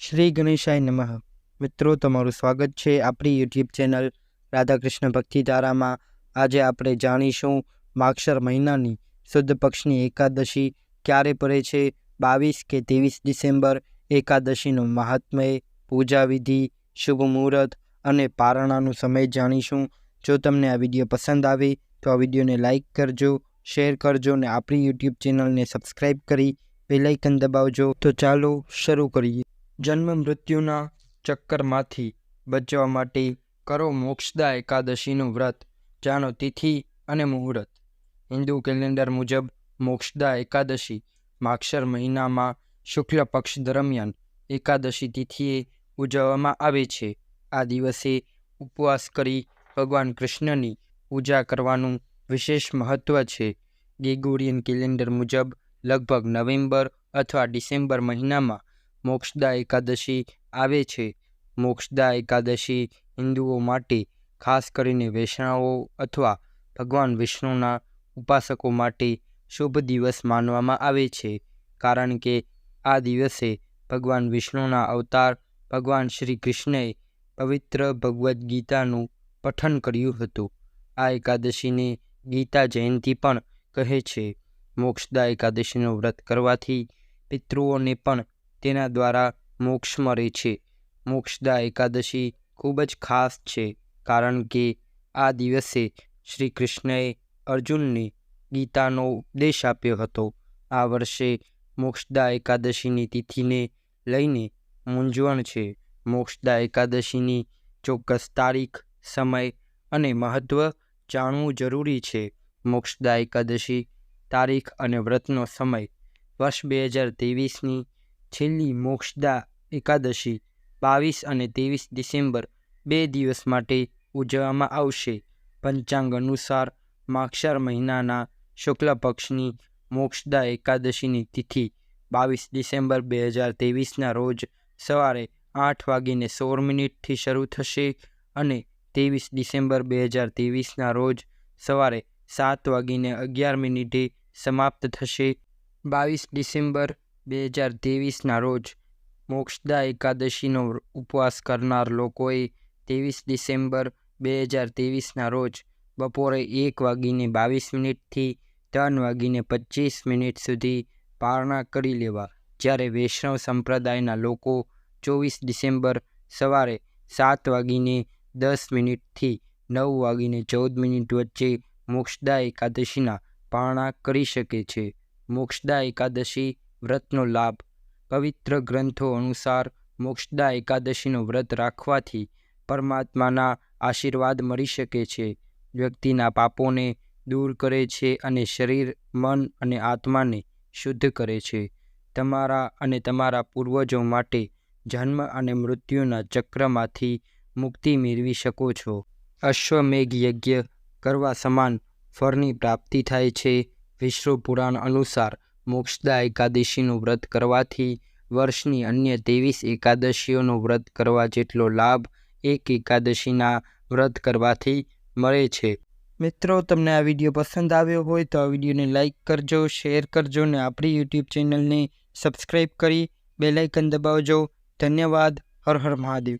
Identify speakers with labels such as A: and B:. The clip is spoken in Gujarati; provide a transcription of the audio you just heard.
A: શ્રી ગણેશાય નમઃ. મિત્રો, તમારું સ્વાગત છે આપણી યુટ્યુબ ચેનલ રાધાકૃષ્ણ ભક્તિધારામાં આજે આપણે જાણીશું માક્ષર મહિનાની શુદ્ધ પક્ષની એકાદશી ક્યારે પડે છે? બાવીસ કે ત્રેવીસ ડિસેમ્બર એકાદશીનું મહાત્મય પૂજા વિધિ, શુભ મુહૂર્ત અને પારણાનો સમય જાણીશું. જો તમને આ વીડિયો પસંદ આવે તો આ વિડીયોને લાઇક કરજો, શેર કરજો અને આપણી યુટ્યુબ ચેનલને સબસ્ક્રાઈબ કરી બેલાઇકન દબાવજો. તો ચાલો શરૂ કરીએ. જન્મ મૃત્યુના ચક્કરમાંથી બચવા માટે કરો મોક્ષદા એકાદશીનું વ્રત, જાણો તિથિ અને મુહૂર્ત. હિન્દુ કેલેન્ડર મુજબ મોક્ષદા એકાદશી માક્ષર મહિનામાં શુક્લ પક્ષ દરમિયાન એકાદશી તિથિએ ઉજવવામાં આવે છે. આ દિવસે ઉપવાસ કરી ભગવાન કૃષ્ણની પૂજા કરવાનું વિશેષ મહત્ત્વ છે. ગેગોરિયન કેલેન્ડર મુજબ લગભગ નવેમ્બર અથવા ડિસેમ્બર મહિનામાં મોક્ષદા એકાદશી આવે છે. મોક્ષદા એકાદશી હિન્દુઓ માટે ખાસ કરીને વૈષ્ણવો અથવા ભગવાન વિષ્ણુના ઉપાસકો માટે શુભ દિવસ માનવામાં આવે છે. કારણ કે આ દિવસે ભગવાન વિષ્ણુના અવતાર ભગવાન શ્રી કૃષ્ણએ પવિત્ર ભગવદ્ ગીતાનું પઠન કર્યું હતું. આ એકાદશીને ગીતા જયંતી પણ કહે છે. મોક્ષદા એકાદશીનું વ્રત કરવાથી પિતૃઓને પણ તેના દ્વારા મોક્ષ મળે છે. મોક્ષદા એકાદશી ખૂબ જ ખાસ છે, કારણ કે આ દિવસે શ્રી કૃષ્ણએ અર્જુનને ગીતાનો ઉપદેશ આપ્યો હતો. આ વર્ષે મોક્ષદા એકાદશીની તિથિને લઈને મૂંઝવણ છે. મોક્ષદા એકાદશીની ચોક્કસ તારીખ, સમય અને મહત્ત્વ જાણવું જરૂરી છે. મોક્ષદા એકાદશી તારીખ અને વ્રતનો સમય વર્ષ બે હજાર ત્રેવીસની છેલ્લી મોક્ષદા એકાદશી બાવીસ અને ત્રેવીસ ડિસેમ્બર બે દિવસ માટે ઉજવવામાં આવશે. પંચાંગ અનુસાર માક્ષર મહિનાના શુક્લ પક્ષની મોક્ષદા એકાદશીની તિથિ બાવીસ ડિસેમ્બર બે હજાર ત્રેવીસના રોજ સવારે આઠ વાગીને સોળ મિનિટથી શરૂ થશે અને ત્રેવીસ ડિસેમ્બર બે હજાર ત્રેવીસના રોજ સવારે સાત વાગીને અગિયાર મિનિટે સમાપ્ત થશે. બાવીસ ડિસેમ્બર બે હજાર ત્રેવીસના રોજ મોક્ષદા એકાદશીનો ઉપવાસ કરનાર લોકોએ ત્રેવીસ ડિસેમ્બર બે હજાર ત્રેવીસના રોજ બપોરે એક વાગીને બાવીસ મિનિટથી ત્રણ વાગીને પચીસ મિનિટ સુધી પારણા કરી લેવા. જ્યારે વૈષ્ણવ સંપ્રદાયના લોકો ચોવીસ ડિસેમ્બર સવારે સાત વાગીને દસ મિનિટથી નવ વાગીને ચૌદ મિનિટ વચ્ચે મોક્ષદા એકાદશીના પારણા કરી શકે છે. મોક્ષદા એકાદશી વ્રતનો લાભ. પવિત્ર ગ્રંથો અનુસાર મોક્ષદા એકાદશીનું વ્રત રાખવાથી પરમાત્માના આશીર્વાદ મળી શકે છે. વ્યક્તિના પાપોને દૂર કરે છે અને શરીર, મન અને આત્માને શુદ્ધ કરે છે. તમારા અને તમારા પૂર્વજો માટે જન્મ અને મૃત્યુના ચક્રમાંથી મુક્તિ મેળવી શકો છો. અશ્વમેઘ યજ્ઞ કરવા સમાન ફળની પ્રાપ્તિ થાય છે. વિષ્ણુ પુરાણ અનુસાર મોક્ષદા એકાદશીનું વ્રત કરવાથી વર્ષની અન્ય ત્રેવીસ એકાદશીઓનું વ્રત કરવા જેટલો લાભ એક એકાદશીના વ્રત કરવાથી મળે છે. મિત્રો, તમને આ વીડિયો પસંદ આવ્યો હોય તો આ વિડીયોને લાઇક કરજો, શેર કરજો અને આપણી યુટ્યુબ ચેનલને સબસ્ક્રાઈબ કરી બેલાઇકન દબાવજો. ધન્યવાદ. હર હર મહાદેવ.